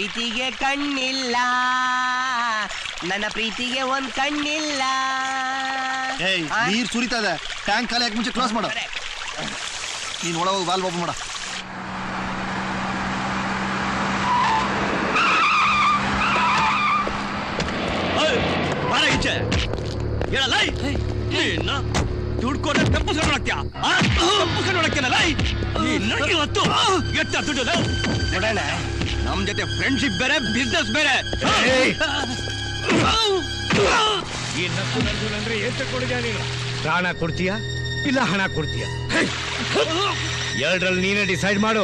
ಪ್ರೀತಿಗೆ ಕಣ್ಣಿಲ್ಲ. ನನ್ನ ಪ್ರೀತಿಗೆ ಒಂದ್ ಕಣ್ಣಿಲ್ಲ. ಏಯ್ ಆ? ನೀರ್ ಸುರಿತಾ ಇದೆ. ಟ್ಯಾಂಕ್ ಖಾಲಿ ಯಾಕೆ ಮುಂಚೆ ಕ್ಲೋಸ್ ಮಾಡು. ನೀನ್ ಒಳ ಹೋಗಿ ವಾಲ್ವ್ ಓಪನ್ ಮಾಡ. ಬಾರ ಲೈ ಹೇಳಲ್ಲ ಇನ್ನ ದುಡ್ಕೊಂಡ ತಪ್ಪು ನೋಡಕ್ಯ ತಪ್ಪು ಲೈ ನೀನು ಇವತ್ತು ಎತ್ತ ದುಡ್ಡು ನೋಡೋಣ ನಮ್ ಜೊತೆ ಫ್ರೆಂಡ್ಶಿಪ್ ಬೇರೆ ಬಿಸ್ನೆಸ್ ಬೇರೆ. ಈ ನಕ್ಕು ನಂದ್ರೆ ಎಷ್ಟು ತಗೊಂಡಿದ್ಯಾ ನೀನು? ಪ್ರಾಣ ಕೊಡ್ತೀಯಾ ಇಲ್ಲ ಹಣ ಕೊಡ್ತೀಯಾ? ಎರಡರಲ್ಲಿ ನೀನೇ ಡಿಸೈಡ್ ಮಾಡು.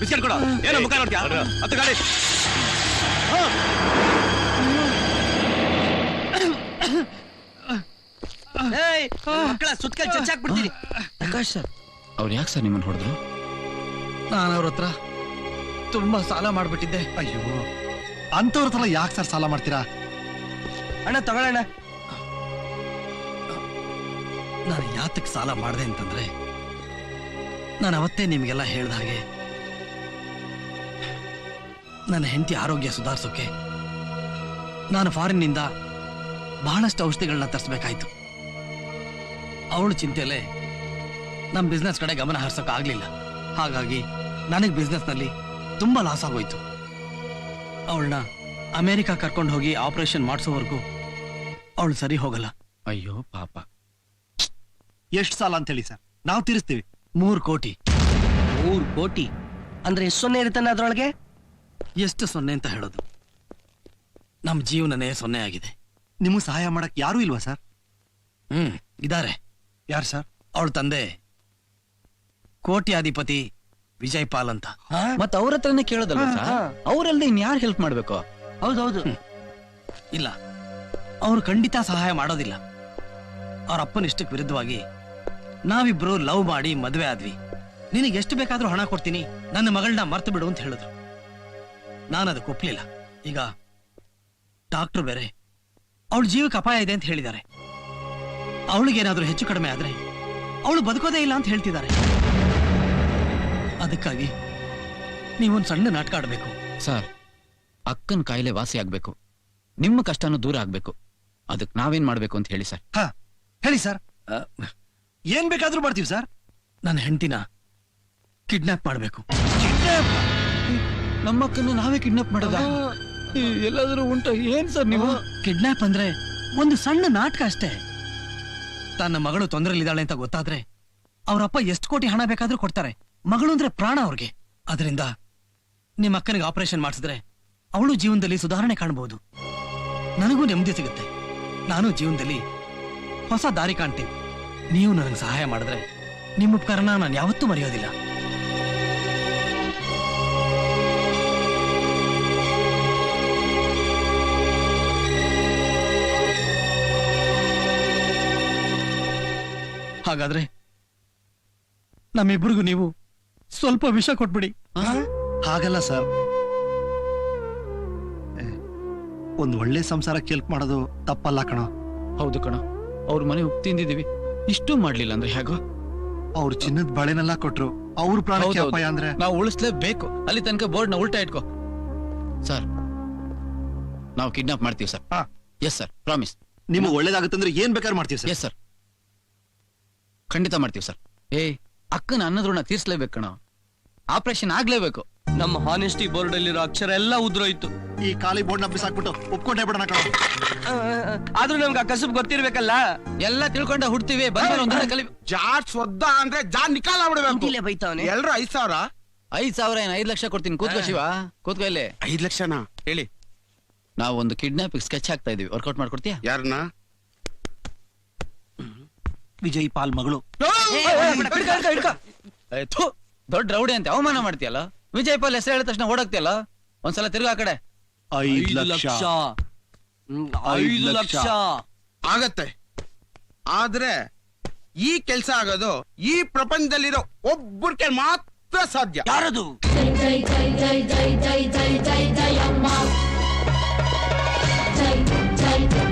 ಬಿಸ್ಕೆಟ್ ಕೊಡ. ಏನೋ ಮುಖ ನೋಡ್ತೀಯ? ಹತ್ತು ಗಾಡಿ ಏಯ್ ಮಕ್ಕಳ ಸುತ್ತಕಲ್ ಚಚ್ಚಾಕ್ಬಿಡ್ತೀನಿ. ಪ್ರಕಾಶ್ ಸರ್. ಅವ್ರು ಯಾಕೆ ಸರ್ ನಿಮ್ಮನ್ನ ಹೊಡೆದ್ರು? ನಾನು ಅವ್ರ ಹತ್ರ ತುಂಬಾ ಸಾಲ ಮಾಡ್ಬಿಟ್ಟಿದ್ದೆ. ಅಯ್ಯೋ ಅಂತವ್ರ ಹತ್ರ ಯಾಕೆ ಸರ್ ಸಾಲ ಮಾಡ್ತೀರಾ? ಅಣ್ಣ ತಗೊಳ್ಳೋಣ ನಾನು ಯಾತಕ್ಕೆ ಸಾಲ ಮಾಡಿದೆ ಅಂತಂದ್ರೆ ನಾನು ಅವತ್ತೇ ನಿಮಗೆಲ್ಲ ಹೇಳ್ದ ಹಾಗೆ ನನ್ನ ಹೆಂಡತಿ ಆರೋಗ್ಯ ಸುಧಾರಿಸೋಕೆ ನಾನು ಫಾರಿನ್ನಿಂದ ಬಹಳಷ್ಟು ಔಷಧಿಗಳನ್ನ ತರಿಸ್ಬೇಕಾಯ್ತು. ಅವಳು ಚಿಂತೆಯಲ್ಲೇ ನಮ್ಮ ಬಿಸ್ನೆಸ್ ಕಡೆ ಗಮನ ಹರಿಸೋಕೆ ಆಗಲಿಲ್ಲ. ಹಾಗಾಗಿ ನನಗೆ ಬಿಸ್ನೆಸ್ನಲ್ಲಿ ತುಂಬಾ ಲಾಸ್ ಆಗೋಯ್ತು. ಅವಳನ್ನ ಅಮೇರಿಕಾ ಕರ್ಕೊಂಡು ಹೋಗಿ ಆಪರೇಷನ್ ಮಾಡಿಸೋವರೆಗೂ ಅವಳು ಸರಿ ಹೋಗಲ್ಲ. ಅಯ್ಯೋ ಪಾಪ. ಎಷ್ಟು ಸಾಲ ಅಂತ ಹೇಳಿ ಸರ್? ನಾವು ತೀರಿಸ್ತೀವಿ. ಮೂರು ಕೋಟಿ. ಮೂರು ಕೋಟಿ? ಅಂದ್ರೆ ಎಷ್ಟು ಸೊನ್ನೆ ಇರುತ್ತಾನೆ ಅದರೊಳಗೆ? ಎಷ್ಟು ಸೊನ್ನೆ ಅಂತ ಹೇಳೋದು. ನಮ್ಮ ಜೀವನನೇ ಸೊನ್ನೆ ಆಗಿದೆ. ನಿಮಗೆ ಸಹಾಯ ಮಾಡಕ್ ಯಾರೂ ಇಲ್ವಾ ಸರ್? ಹ್ಮ್ ಇದಾರೆ. ಯಾರು ಸರ್? ಅವಳ ತಂದೆ. ಕೋಟ್ಯಾಧಿಪತಿ ವಿಜಯ್ ಪಾಲ್ ಅಂತ. ಮತ್ತೆ ಅವ್ರ ಹತ್ರನೇ ಕೇಳೋದಲ್ಲ ಹಾ, ಸರ್? ಹಾ. ಅವರಲ್ಲದೆ ಇನ್ಯಾರು ಹೆಲ್ಪ್ ಮಾಡ್ಬೇಕು? ಹೌದೌದು. ಇಲ್ಲ. ಅವ್ರು ಖಂಡಿತ ಸಹಾಯ ಮಾಡೋದಿಲ್ಲ. ಅವ್ರ ಅಪ್ಪನ ಇಷ್ಟಕ್ಕೆ ವಿರುದ್ಧವಾಗಿ ನಾವಿಬ್ರು ಲವ್ ಮಾಡಿ ಮದ್ವೆ ಆದ್ವಿ. ನಿನಗೆ ಎಷ್ಟು ಬೇಕಾದ್ರೂ ಹಣ ಕೊಡ್ತೀನಿ. ನನ್ನ ಮಗಳನ್ನ ಮರ್ತು ಬಿಡು ಅಂತ ಹೇಳಿದ್ರು. ನಾನು ಅದಕ್ಕೆ ಒಪ್ಲಿಲ್ಲ. ಈಗ ಡಾಕ್ಟ್ರು ಬೇರೆ. ಅವಳ ಜೀವಕ್ಕೆ ಅಪಾಯ ಇದೆ ಅಂತ ಹೇಳಿದ್ದಾರೆ. ಅವಳಿಗೇನಾದ್ರೂ ಹೆಚ್ಚು ಕಡಿಮೆ ಆದರೆ ಅವಳು ಬದುಕೋದೇ ಇಲ್ಲ ಅಂತ ಹೇಳ್ತಿದ್ದಾರೆ. ಅದಕ್ಕಾಗಿ ನೀವೊಂದು ಸಣ್ಣ ನಾಟಕ ಆಡಬೇಕು. ಸರ್ ಅಕ್ಕನ ಕಾಯಿಲೆ ವಾಸಿ ಆಗ್ಬೇಕು. ನಿಮ್ಮ ಕಷ್ಟನೂ ದೂರ ಆಗ್ಬೇಕು. ಅದಕ್ಕೆ ನಾವೇನ್ ಮಾಡಬೇಕು ಅಂತ ಹೇಳಿ ಸರ್. ಹಾ ಹೇಳಿ ಸರ್. ಏನು ಬೇಕಾದರೂ ಮಾಡ್ತೀವಿ ಸರ್. ನನ್ನ ಹೆಂಡತಿನ ಕಿಡ್ನಾಪ್ ಮಾಡಬೇಕು. ನಮ್ಮ ಅಕ್ಕನ ನಾವೇ ಕಿಡ್ನಾಪ್ ಮಾಡೋದ? ಎಲ್ಲಾದರೂ ಉಂಟ? ಏನ್ ಸರ್ ನೀವು? ಕಿಡ್ನಾಪ್ ಅಂದ್ರೆ ಒಂದು ಸಣ್ಣ ನಾಟಕ ಅಷ್ಟೇ. ತನ್ನ ಮಗಳು ತೊಂದರೆಲಿದ್ದಾಳೆ ಅಂತ ಗೊತ್ತಾದ್ರೆ ಅವರಪ್ಪ ಎಷ್ಟು ಕೋಟಿ ಹಣ ಬೇಕಾದ್ರೂ ಕೊಡ್ತಾರೆ. ಮಗಳು ಅಂದ್ರೆ ಪ್ರಾಣ ಅವ್ರಿಗೆ. ಅದರಿಂದ ನಿಮ್ಮ ಅಕ್ಕನಿಗೆ ಆಪರೇಷನ್ ಮಾಡಿಸಿದ್ರೆ ಅವಳು ಜೀವನದಲ್ಲಿ ಸುಧಾರಣೆ ಕಾಣಬಹುದು ನನಗೂ ನೆಮ್ಮದಿ ಸಿಗುತ್ತೆ. ನಾನು ಜೀವನದಲ್ಲಿ ಹೊಸ ದಾರಿ ಕಾಣ್ತೀನಿ. ನೀವು ನನಗೆ ಸಹಾಯ ಮಾಡಿದ್ರೆ ನಿಮ್ಮ ಉಪಕರಣ ನಾನು ಯಾವತ್ತೂ ಮರೆಯೋದಿಲ್ಲ. ಹಾಗಾದ್ರೆ ನಮ್ಮಿಬ್ಬರಿಗೂ ನೀವು ಸ್ವಲ್ಪ ವಿಷ ಕೊಟ್ಬಿಡಿ. ಹಾಗಲ್ಲ ಸರ್. ಒಂದು ಒಳ್ಳೆ ಸಂಸಾರಕ್ಕೆ ಕೆಲ್ಪ್ ಮಾಡೋದು ತಪ್ಪಲ್ಲ ಕಣ. ಹೌದು ಕಣ. ಅವ್ರ ಮನೆ ಉಪ್ಪು ತಿಂದಿದೀವಿ ಇಷ್ಟು ಮಾಡ್ಲಿಲ್ಲ ಅಂದ್ರೆ ಹೇಗೋ? ಅವ್ರು ಚಿನ್ನದ ಬಳೆನೆಲ್ಲ ಕೊಟ್ರು. ಅವ್ರ ಪ್ರಾಣಕ್ಕೆ ಅಪಾಯ ಅಂದ್ರೆ? ನಾವು ಉಳಿಸ್ಲೇಬೇಕು. ಅಲ್ಲಿ ತನಕ ಬೋರ್ಡ್ನ ಉಲ್ಟಾ ಇಟ್ಕೋ. ಸರ್ ನಾವು ಕಿಡ್ನಾಪ್ ಮಾಡ್ತೀವಿ ಸರ್. ಎಸ್ ಸರ್ ಪ್ರಾಮಿಸ್ ನಿಮ್ಗೆ ಒಳ್ಳೇದಾಗುತ್ತೆ ಅಂದ್ರೆ ಏನ್ ಬೇಕಾದ್ರೆ ಮಾಡ್ತೀವಿ ಸರ್. ಎಸ್ ಸರ್ ಖಂಡಿತ ಮಾಡ್ತೀವಿ ಸರ್. ಏ ಅಕ್ಕನ ಅನ್ನದ್ರೂಣ ತೀರ್ಸ್ಲೇಬೇಕು ಕಣ ಆಪರೇಷನ್ ಆಗ್ಲೇಬೇಕು. ನಮ್ಮ ಹಾನೆಸ್ಟಿ ಬೋರ್ಡ್ ಅಲ್ಲಿರೋ ಅಕ್ಷರ ಎಲ್ಲ ಉದ್ರೋಯ್ತು. ಈ ಖಾಲಿ ಬೋರ್ಡ್ನ ಬಿಸಾಕ್ಬಿಟ್ಟು ಒಪ್ಕೊಂಡೇ ಬಿಡೋಣ ಕಣ. ಆದ್ರೂ ನಮ್ಗೆ ಆ ಕಸಬ್ ಗೊತ್ತಿರ್ಬೇಕಲ್ಲ? ಎಲ್ಲ ತಿಳ್ಕೊಂಡ ಹುಡ್ತೀವಿ ಬಂದ್ರೆ ಒಂದಿನ ಕಲಿ ಜಾಟ್ ಸ್ವದ್ದ ಅಂದ್ರೆ ಜಾನ್ ನಿಕಾಲ ಬಿಡ್ಬೇಕು ಬೈತಾವನೆ ಎಲ್ರು ಐದ್ ಸಾವಿರ? ಐದ್ ಸಾವಿರ ಏನ್ ಐದ್ ಲಕ್ಷ ಕೊಡ್ತೀನಿ? ಕೂತ್ಕೋ ಶಿವ ಕೂತ್ಕೋ ಇಲ್ಲಿ. ಐದ್ ಲಕ್ಷನಾ? ಹೇಳಿ. ನಾವು ಒಂದು ಕಿಡ್ನಾಪ್ ಸ್ಕೆಚ್ ಹಾಕ್ತಾ ಇದೀವಿ. ವರ್ಕೌಟ್ ಮಾಡ್ಕೊಡ್ತೀಯಾ? ಯಾರನ್ನ ವಿಜಯ್ ಪಾಲ್ ಮಗಳು. ದೊಡ್ಡ ರೌಡಿ ಅಂತ ಅವಮಾನ ಮಾಡ್ತಿಯಲ್ಲ? ವಿಜಯ್ ಪಾಲ್ ಹೆಸರು ಹೇಳಿದ ತಕ್ಷಣ ಓಡಾಕ್ತಿಯಲ್ಲ? ಒಂದ್ಸಲ ಆ ಕಡೆ. ಐದ್ ಲಕ್ಷ. ಲಕ್ಷ. ಆಗತ್ತೆ. ಆದ್ರೆ ಈ ಕೆಲಸ ಆಗೋದು ಈ ಪ್ರಪಂಚದಲ್ಲಿರೋ ಒಬ್ಬರ ಕೈ ಮಾತ್ರ ಸಾಧ್ಯ. ಯಾರದು? ಜೈ ಜೈ ಜೈ ಜೈ ಜೈ ಜೈ ಅಮ್ಮ. ಜೈ ಜೈ.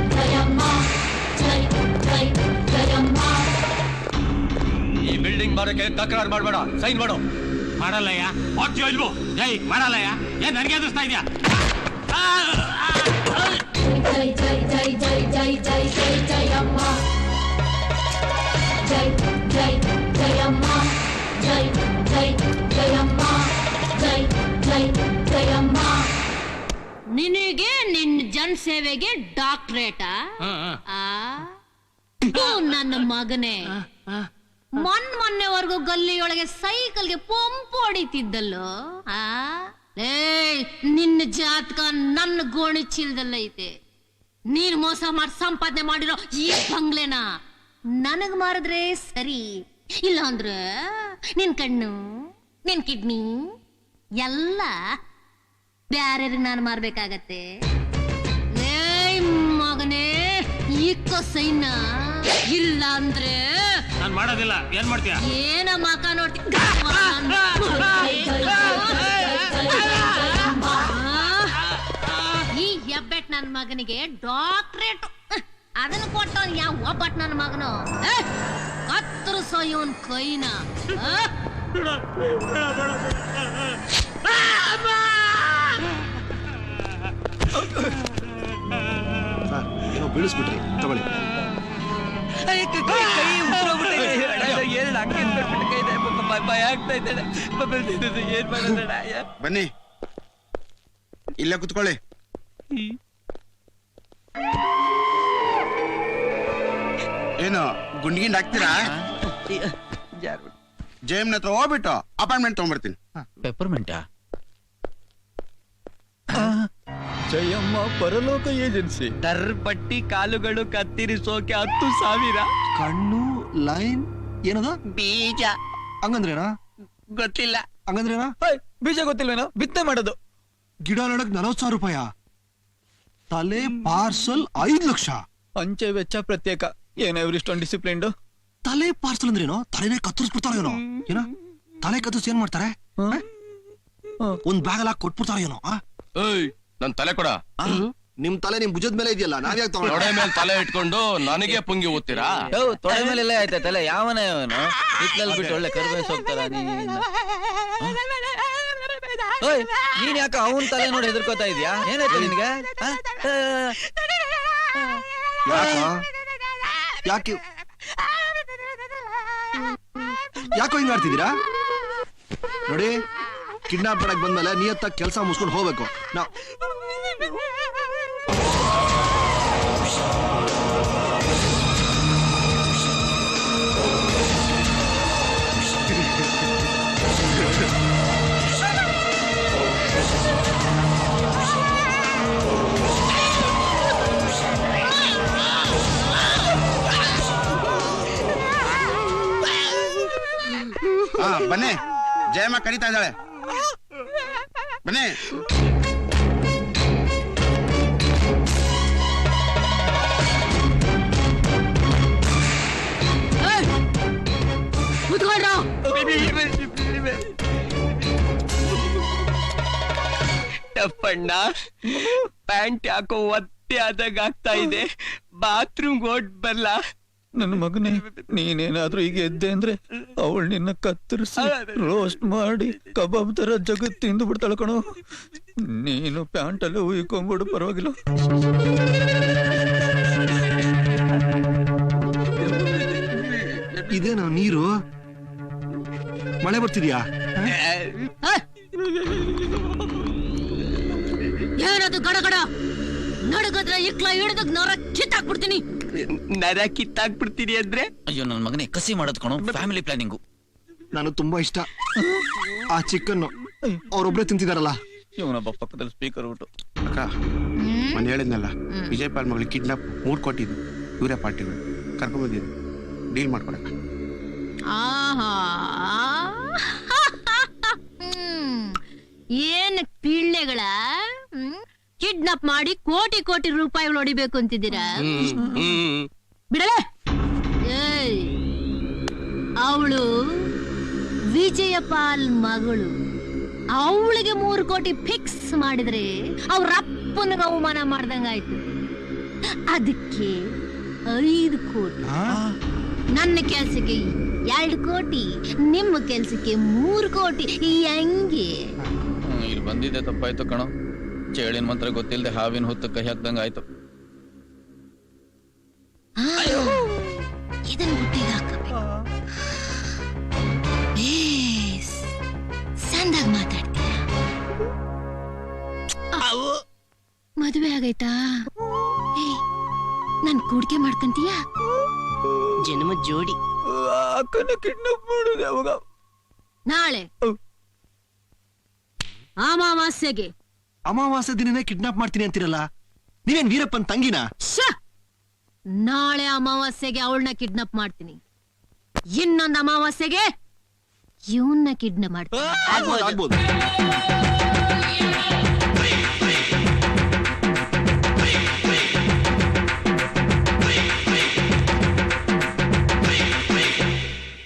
ಜೈ ಜೈ ಜೈ ಮಾಡಕ್ಕೆ ತಕರಾರು ಮಾಡಬೇಡ ಸೈನ್ ಮಾಡು ಮಾಡಲ್ಲಯ್ಯ ಮಾಡ್ತೀಯೋ ಇಲ್ವೋ ಜೈ ಮಾಡಲ್ಲಯ್ಯ ಏನ್ ನನಗೆ ಎದುರಿಸ್ತಾ ಇದೆಯಾ ಜೈ ಜೈ ಜೈ ಜೈ ಜೈ ಜೈ ಜೈ ಅಮ್ಮ ಜೈ ಜೈ ಜೈ ಜೈ ಜಯಮ್ಮ ಜೈ ಜೈ ಅಮ್ಮ ನಿನಗೆ ನಿನ್ನ ಜನಸೇವೆಗೆ ಡಾಕ್ಟ್ರೇಟಾ ಆ ಥು, ನನ್ನ ಮಗನೇ ಮೊನ್ ಮೊನ್ನೆವರೆಗೂ ಗಲ್ಲಿಯೊಳಗೆ ಸೈಕಲ್ಗೆ ಪಂಪು ಹೊಡಿತಿದ್ದಲ್ಲೋ? ಆ? ಏಯ್, ನಿನ್ನ ಜಾತಕ ನನ್ನ ಗೋಣಿ ಚೀಲದಲ್ಲೈತೆ ನೀನ್ ಮೋಸ ಮಾಡಿ, ಸಂಪಾದನೆ ಮಾಡಿರೋ ಈ ಬಂಗ್ಲೆನ ನನಗ್ ಮಾರಿದ್ರೆ ಸರಿ ಇಲ್ಲ ಅಂದ್ರೆ ನಿನ್ ಕಣ್ಣು, ನಿನ್ ಕಿಡ್ನಿ, ಎಲ್ಲ ಬ್ಯಾರ್ಯಾರಿಗೆ ನಾನು ಮಾರ್ಬೇಕಾಗತ್ತೆ. ಏಯ್ ಮಗನೇ, ಈ ಸೈನ ಇಲ್ಲ ಅಂದ್ರೆ ನಾನು ಮಾಡೋದಿಲ್ಲ ಏನ್ ಮಾಡ್ತೀಯ ಏನ ಮಕ ನೋಡ್ತಿ ಈ ಹೆಬ್ಬೆಟ್ ನನ್ನ ಮಗನಿಗೆ ಡಾಕ್ಟ್ರೇಟ್ ಅದನ್ನ ಕೊಟ್ಟವನ್ ಯಾವ ಒಬ್ಬಟ್ ನನ್ನ ಮಗನು ಏ, ಕತ್ತರಿಸೋ ಇವನ್ ಕೈನ? ಏನೋ ಬೀಳಿಸ್ಬಿಟ್ರಿ ತಗೊಳ್ಳಿ ಬನ್ನಿ. ಇಲ್ಲ ಕುತ್ಕೊಳ್ಳಿ. ಏನು ಗುಂಡ್ಗಿಂಡ್ ಹಾಕ್ತೀರಾ? ಜಯಮ್ನ ಹತ್ರ ಹೋಗ್ಬಿಟ್ಟು ಅಪಾಯಿಂಟ್ಮೆಂಟ್ ತಗೊಂಡ್ಬರ್ತೀನಿ. ಪೆಪ್ಪರ್ಮೆಂಟಾ? ಜಯಮ್ಮ ಪರಲೋಕ ಏಜೆನ್ಸಿ. ದರ್ಪಟ್ಟಿ ಕಾಲುಗಳು ಕತ್ತಿರಿಸೋಕೆ ಹತ್ತು ಸಾವಿರ. ಕಣ್ಣು ಲೈನ್ ಏನದ? ಬೀಜ. ಹಂಗಂದ್ರೇನಾ? ಗೊತ್ತಿಲ್ಲ. ಹಂಗಂದ್ರೇನಾ? ಬೀಜ ಗೊತ್ತಿಲ್ವೇನೋ? ಬಿತ್ತನೆ ಮಾಡೋದು. ಗಿಡ ನಡಕ್ ನಲವತ್ ಸಾವಿರ ರೂಪಾಯ. ತಲೆ ಪಾರ್ಸಲ್ ಐದ್ ಲಕ್ಷ. ಅಂಚೆ ವೆಚ್ಚ ಪ್ರತ್ಯೇಕ. ಏನೋ ಇವ್ರಿಷ್ಟೊಂದು ಡಿಸಿಪ್ಲಿನ್ಡ್? ತಲೆ ಪಾರ್ಸಲ್ ಅಂದ್ರೇನು? ತಲೆನೇ ಕತ್ತರಿಸ್ಬಿಡ್ತಾರ ಏನೋ? ಏನ? ತಲೆ ಕತ್ತರಿಸಿ ಏನ್ ಮಾಡ್ತಾರೆ? ಒಂದ್ ಬ್ಯಾಗ್ ಎಲ್ಲ ಕೊಟ್ಬಿಡ್ತಾರ ಏನೋ? ಆ? ಏಯ್ ನನ್ ತಲೆ ಕೊಡ. ನಿಮ್ ತಲೆ ನಿಮ್ ಭುಜದ ಮೇಲೆ ಇದೆಯಲ್ಲ ನಾವ್ಯಾಕೆ ತಗೊಂಡ ತೊಡೆ ಮೇಲೆ ತಲೆ ಇಟ್ಕೊಂಡು ನನಗೆ ಪುಂಗಿ ಓದ್ತೀರಾ ತೊಡೆ ಮೇಲೆಲ್ಲ ತಲೆ? ಯಾವನ ಯಾವನು? ಬಿಟ್ಟು ಒಳ್ಳೆ ಕರ್ಬೇಸ್ ಹೋಗ್ತಾರ ನೀನ್. ಓಯ್ ನೀನ್ ಯಾಕ ಅವನ್ ತಲೆ ನೋಡಿ ಹೆದರ್ಕೋತಾ ಇದೀಯಾ? ಏನಾಯ್ತು ನಿನ್ಗೆ? ಆ? ಯಾಕೆ? ಯಾಕೋ? ಹಿಂಗ್ ಮಾಡ್ತಿದ್ದೀರಾ ನೋಡಿ. ಕಿಡ್ನಾಪ್ ಮಾಡಕ್ ಬಂದ್ಮೇಲೆ ನಿಯತ್ತಾಗಿ ಕೆಲಸ ಮುಗಿಸ್ಕೊಂಡು ಹೋಗ್ಬೇಕು ನಾವ್ ಹಾ ಬನ್ನಿ ಜಯಮ್ಮ ಕರೀತಾ ಇದ್ದಾಳೆ ಬನ್ನಿ ಕೂತ್ಕೊಳ್ರೋ ಟಪ್ಪಣ್ಣ ಪ್ಯಾಂಟ್ ಯಾಕೋ ಒತ್ತೆ ಆದಾಗ ಆಗ್ತಾ ಇದೆ ಬಾತ್ರೂಮ್ ಓಟ್ ಬರ್ಲ ನನ್ನ ಮಗನೇ ನೀನೇನಾದ್ರೂ ಈಗ ಎದ್ದೆ ಅಂದ್ರೆ ಅವಳು ನಿನ್ನ ಕತ್ತರಿಸಿ ರೋಸ್ಟ್ ಮಾಡಿ ಕಬಾಬ್ ತರ ಜಗತ್ ತಿಂದು ಬಿಡ್ತಾಳ ಕಣೋ. ನೀನು ಪ್ಯಾಂಟ್ ಅಲ್ಲೇ ಉಯ್ಕೊಂಬಿಡು ಪರವಾಗಿಲ್ಲ. ಇದೇನಾ ನೀರು? ಮಳೆ ಬರ್ತಿದ್ಯಾ? ಏನದು ಗಡಗಡ? ನಡಗದ್ರೆ ಇಕ್ಲ ಹಿಡಿದ ನರ ಕಿತ್ತಾಕ್ಬಿಡ್ತೀನಿ. ನರ ಕಿತ್ತಾಕ್ಬಿಡ್ತೀನಿ ಅಂದ್ರೆ? ಅಯ್ಯೋ ನನ್ನ ಮಗನೇ ಕಸಿ ಮಾಡೋದ್ ಕಣೋ ಫ್ಯಾಮಿಲಿ ಪ್ಲಾನಿಂಗು ನಾನು ತುಂಬಾ ಇಷ್ಟ. ಆ ಚಿಕನ್ ಅವ್ರೊಬ್ರೇ ತಿಂತಿದಾರಲ್ಲ. ಇವನೊಬ್ಬ ಪಕ್ಕದಲ್ಲಿ ಸ್ಪೀಕರ್ ಬಿಟ್ಟು ಅಕ್ಕ ನಾನು ಹೇಳಿದ್ನಲ್ಲ ವಿಜಯ್ ಪಾಲ್ ಮಗಳಿಗೆ ಕಿಡ್ನಾಪ್ ಮೂಡ್ ಕೊಟ್ಟಿದ್ದು ಇವರೇ ಪಾರ್ಟಿಗಳು ಕರ್ಕೊಂಡ್ ಬಂದಿದ್ದು. ಡೀಲ್ ಮಾಡ್ಕೊಡಕ್ಕ. ಏನ್ ಪಿಳ್ಳೆಗಳ? ಕಿಡ್ನಾಪ್ ಮಾಡಿ ಕೋಟಿ ಕೋಟಿ ರೂಪಾಯಿ ಹೊಡಿಬೇಕು ಅಂತಿದ್ದೀರಾ? ಹ್ಮ್ ಬಿಡಲೆ? ಏಯ್ ಅವಳು ವಿಜಯಪಾಲ್ ಮಗಳು. ಅವಳಿಗೆ ಮೂರು ಕೋಟಿ ಫಿಕ್ಸ್ ಮಾಡಿದ್ರೆ ಅವ್ರ ಅಪ್ಪನಿಗೆ ಅವಮಾನ ಮಾಡ್ದಂಗಾಯ್ತು ಅದಕ್ಕೆ ಐದು ಕೋಟಿ. ನನ್ನ ಕೆಲ್ಸಕ್ಕೆ ಎರಡು ಕೋಟಿ ನಿಮ್ಮ ಕೆಲ್ಸಕ್ಕೆ ಮೂರು ಕೋಟಿ. ಹೆಂಗೆ? ಹ್ಮ್, ಇಲ್ಲಿ ಬಂದಿದ್ದೆ ತಪ್ಪಾಯ್ತು ಕಣೋ. ಚೇಳಿನ ಮಂತ್ರ ಗೊತ್ತಿಲ್ಲದೆ ಹಾವಿನ ಹೊತ್ತು ಕೈ ಹಾಕ್ದಂಗ ಆಯ್ತು. ಆ, ಇದನ್ ಬುಟ್ಟಿಗೆ ಹಾಕಬೇಕು. ಬೇಸ್ ಸಂದಾಗ ಮಾತಾಡ್ತೀಯ? ಮದುವೆ ಆಗೈತಾ? ಏ ನನ್ ಕೂಡ್ಕೆ ಮಾಡ್ಕಂತೀಯ? ಜನ್ಮ ಜೋಡಿ. ಅಕ್ಕನ ಕಿಡ್ನಾಪ್ ಮಾಡುದು ಯಾವಾಗ? ನಾಳೆ. ಅಮಾವಾಸ್ಯೆಗೆ ಅಮಾವಾಸ್ಯ ದಿನನೇ ಕಿಡ್ನಾಪ್ ಮಾಡ್ತೀನಿ ಅಂತಿರಲ್ಲ? ನೀವೇನ್ ವೀರಪ್ಪನ್ ತಂಗಿನ? ನಾಳೆ ಅಮಾವಾಸ್ಯೆಗೆ ಅವಳನ್ನ ಕಿಡ್ನಾಪ್ ಮಾಡ್ತೀನಿ. ಇನ್ನೊಂದು ಅಮಾವಾಸ್ಯೆಗೆ ಇವನ್ನ ಕಿಡ್ನಾಪ್ ಮಾಡ್ತೀನಿ. ಆಗ್ಬೋದು ಆಗ್ಬೋದು.